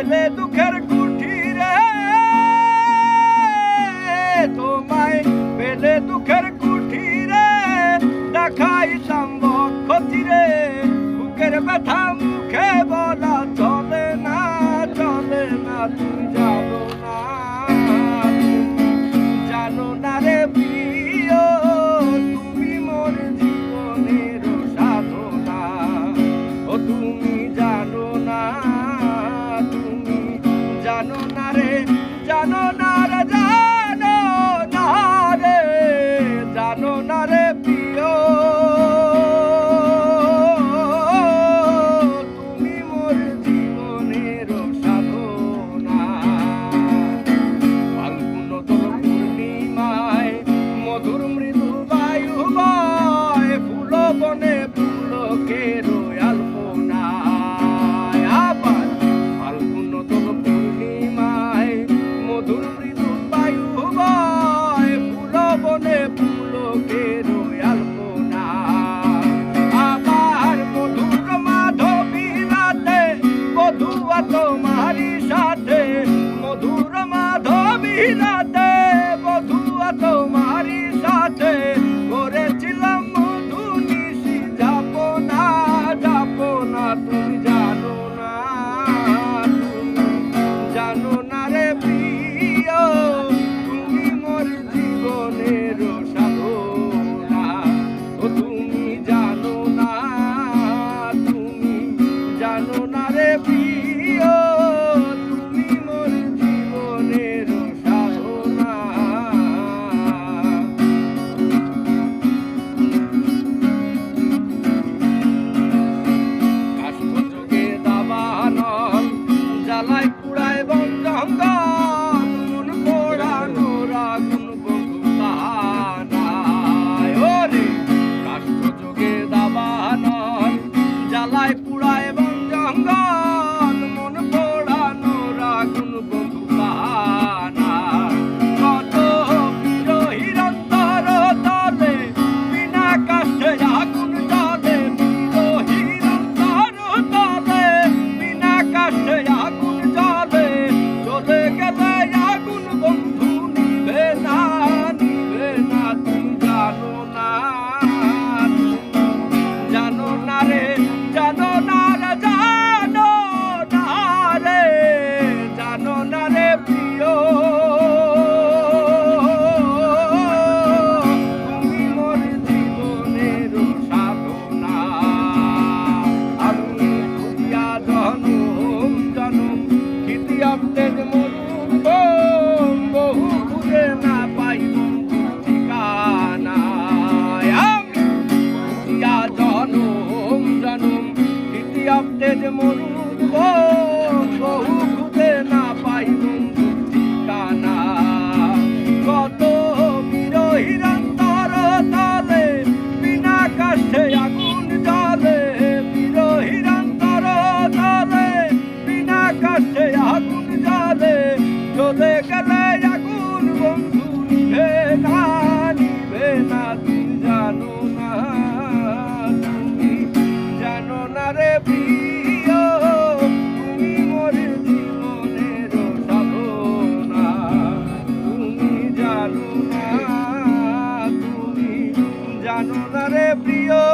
পেলে দুঃখের কুঠিরে তোমায় পেলে দুঃখের quiero. শব্দের মরুম বহু খুঁজে না পাই ঠিকানা জনম জনম ইতি অব্দের মরুম রে প্রিয়